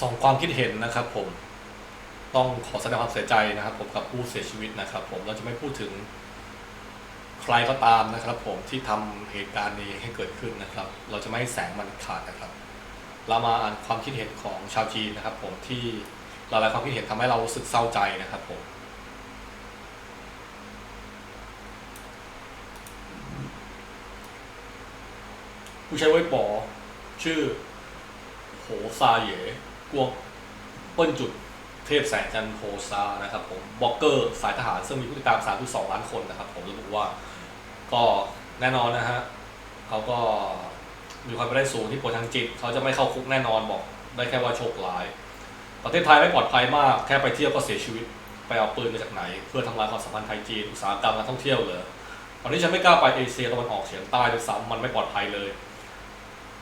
สองความคิดเห็นนะครับผมต้องขอแสดงความเสียใจนะครับ ผมกับผู้เสียชีวิตนะครับ ผมเราจะไม่พูดถึงใครก็ตามนะครับ ผมที่ทำเหตุการณ์นี้ให้เกิดขึ้นนะครับ เราจะไม่ให้แสงมันขาดนะครับ เรามาอ่านความคิดเห็นของชาวจีนนะครับ ผมที่หลายๆความคิดเห็นทำให้เรารู้สึกเศร้าใจนะครับ ผมผู้ใช้เว็บบอชื่อโหซาเย กวงเปิ้ลจุดเทพแสงจันทร์โฮซานะครับผมบล็อกเกอร์สายทหารซึ่งมีผู้ติดตาม 3.2 ล้านคนนะครับ ผมระบุว่าก็แน่นอนนะฮะเขาก็มีความเป็นได้สูงที่ป่วยทางจิต เขาจะไม่เข้าคุกแน่นอนบอกได้แค่ว่าโชคร้าย ประเทศไทยไม่ปลอดภัยมาก แค่ไปเที่ยวก็เสียชีวิต ไปเอาปืนมาจากไหน เพื่อทำลายความสัมพันธ์ไทยจีนอุตสาหกรรมการท่องเที่ยวเลยตอนนี้ฉันไม่กล้าไปเอเชียตะวันออกเฉียงใต้ด้วยซ้ำมันไม่ปลอดภัยเลย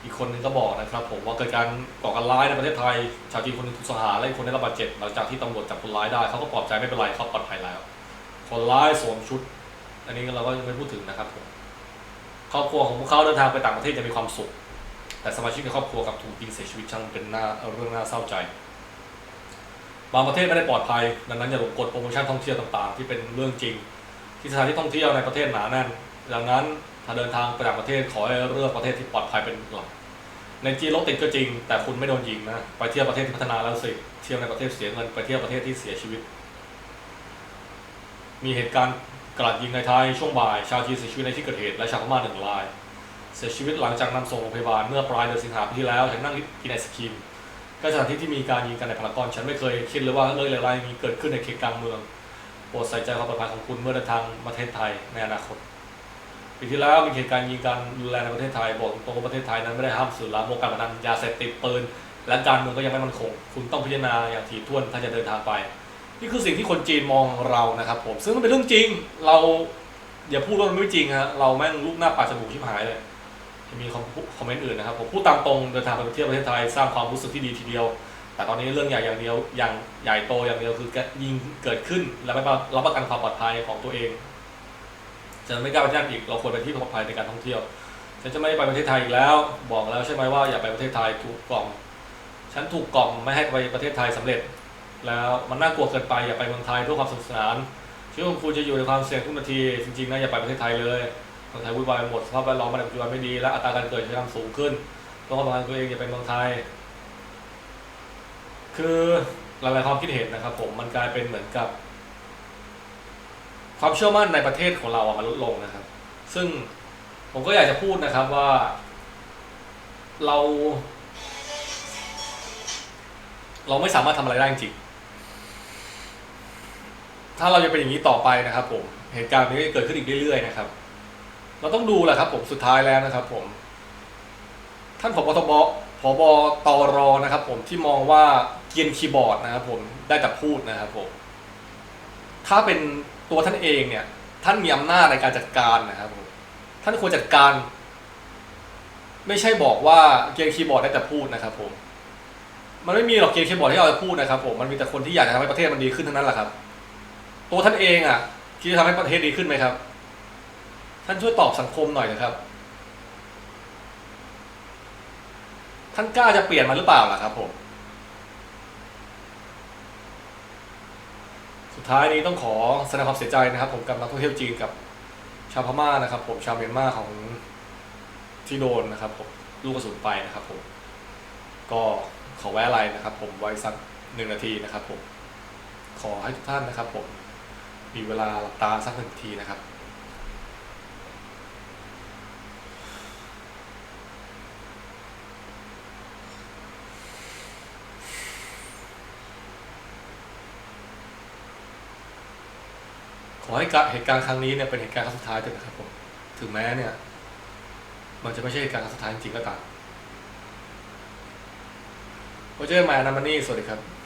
อีกคนหนึงก็บอกนะครับผมว่าเกิดการก่อการร้ายในประเทศไทย ชาวจีนคนหนึงถูกสหารและอีกคนได้รับบาดเจ็บหลังจากที่ตำรวจจับคนร้ายได้เขาก็ปลอบใจไม่เป็นไรเขาปลอดภัยแล้ว คนร้ายสวมชุด อันนี้เราก็ยังไม่พูดถึงนะครับผมครอบครัวของพวกเขาเดินทางไปต่างประเทศจะมีความสุข แต่สมาชิกในครอบครัวกับถูกยิงเสียชีวิตช่างเป็นหน้าเรื่องน่าเศร้าใจบางประเทศไม่ได้ปลอดภัยดังนั้นอย่าหลงกฎโปรโมชั่นท่องเที่ยวต่างๆ ที่เป็นเรื่องจริง ที่สถานที่ท่องเที่ยวในประเทศหนาแน่นดังนั้น ถ้าเดินทางไปต่างประเทศขอให้เลือกประเทศที่ปลอดภัยเป็นหลักในจีนรถติดก็จริง แต่คุณไม่โดนยิงนะไปเที่ยวประเทศที่พัฒนาแล้วสิเที่ยวในประเทศเสียเงินไปเที่ยวประเทศที่เสียชีวิต มีเหตุการณ์กราดยิงในไทยช่วงบ่าย ชาวจีนเสียชีวิตในที่เกิดเหตุและชาวพม่าหนึ่งราย เสียชีวิตหลังจากนำส่งโรงพยาบาลเมื่อปลายเดือนสิงหาคมที่แล้วฉันนั่งกินไอศครีมก็สถานที่ที่มีการยิงกันในพารากอนฉันไม่เคยคิดเลยว่าเรื่องอะไรมีเกิดขึ้นในเขตกลางเมืองโปรดใส่ใจความปลอดภัยของคุณเมื่อเดินทางมาประเทศไทยในอนาคต ปีที่แล้วมีเหตุการณ์ยิงกันรุนแรงในประเทศไทยบอกตรงว่าประเทศไทยนั้นไม่ได้ห้ามสื่อลามกการพนันยาเสพติดปืนและการเมืองก็ยังไม่มั่นคง คุณต้องพิจารณาอย่างถี่ถ้วนถ้าจะเดินทางไป นี่คือสิ่งที่คนจีนมองเรานะครับผมซึ่งมันเป็นเรื่องจริงเราอย่าพูดว่ามันไม่จริงฮะเราแม่งลูกหน้าปาดจมูกชิบหายเลยจะมีคอมคอมเมนต์อื่นนะครับผมพูดตามตรงเดินทางไปเที่ยวประเทศไทยสร้างความรู้สึกที่ดีทีเดียว แต่ตอนนี้เรื่องใหญ่อย่างเดียวอย่างใหญ่โตอย่างเดียวคือยิงเกิดขึ้น และไม่รับประกันความปลอดภัยของตัวเอง จะไม่กล้าไปที่นั่นอีกเราควรไปที่ปลอดภัยในการท่องเที่ยว ฉันจะไม่ไปประเทศไทยอีกแล้ว บอกแล้วใช่ไหมว่าอย่าไปประเทศไทยถูกกล่อมฉันถูกกล่อมไม่ให้ไปประเทศไทยสำเร็จ แล้วมันน่ากลัวเกินไปอย่าไปเมืองไทยเพื่อความสนุกสนานชีวิตของคุณจะอยู่ในความเสี่ยงทุกนาทีจริงๆนะอย่าไปประเทศไทยเลยเมืองไทยวุ่นวายหมดสภาพแวดล้อมมันปัจจุบันไม่ดีและอัตราการเกิดจะทำสูงขึ้นต้องระวังตัวเองอย่าไปเมืองไทย คือหลายๆความคิดเห็นนะครับผมมันกลายเป็นเหมือนกับ ความเชื่อมั่นในประเทศของเราอะมันลดลงนะครับ ซึ่งผมก็อยากจะพูดนะครับว่า เรา เราไม่สามารถทำอะไรได้จริงถ้าเราจะเป็นอย่างนี้ต่อไปนะครับ ผมเหตุการณ์นี้จะเกิดขึ้นอีกเรื่อยๆนะครับ เราต้องดูแหละครับ ผมสุดท้ายแล้วนะครับ ผม ท่านผบตบผบตรนะครับ ผมที่มองว่าเกียนคีย์บอร์ดนะครับ ผมได้แต่พูดนะครับ ผม ถ้าเป็น ตัวท่านเองเนี่ย ท่านมีอำนาจในการจัดการนะครับผมท่านควรจัดการ ไม่ใช่บอกว่าเกียนคีย์บอร์ดได้แต่พูดนะครับ ผม มันไม่มีหรอกเกียนคีย์บอร์ดที่เราจะพูดนะครับ ผมมันมีแต่คนที่อยากจะทำให้ประเทศมันดีขึ้นทั้งนั้นแหละครับ ตัวท่านเองอะคิดจะทำให้ประเทศดีขึ้นไหมครับ ท่านช่วยตอบสังคมหน่อยนะครับ ท่านกล้าจะเปลี่ยนมันหรือเปล่าล่ะครับ ผม สุด ท้ายนี้ต้องขอแสดงความเสียใจนะครับ ผมกับนักท่องเที่ยวจีนกับชาวพม่านะครับ ผมชาวเมียนมาของที่โดนนะครับ ผมลูกกระสุนไปนะครับ ผม ก็ขอแวะอะไรนะครับ ผมไว้สักหนึ่งนาทีนะครับ ผม ขอให้ทุกท่านนะครับ ผมมีเวลาหลับตาสักหนึ่งทีนะครับ ขอให้การเหตุการณ์ครั้งนี้เนี่ยเป็นเหตุการณ์ครั้งสุดท้ายเถอะนะครับผมถึงแม้เนี่ย มันจะไม่ใช่เหตุการณ์ครั้งสุดท้ายจริงก็ตามโอเจอร์มานามานี่สวัสดีครับ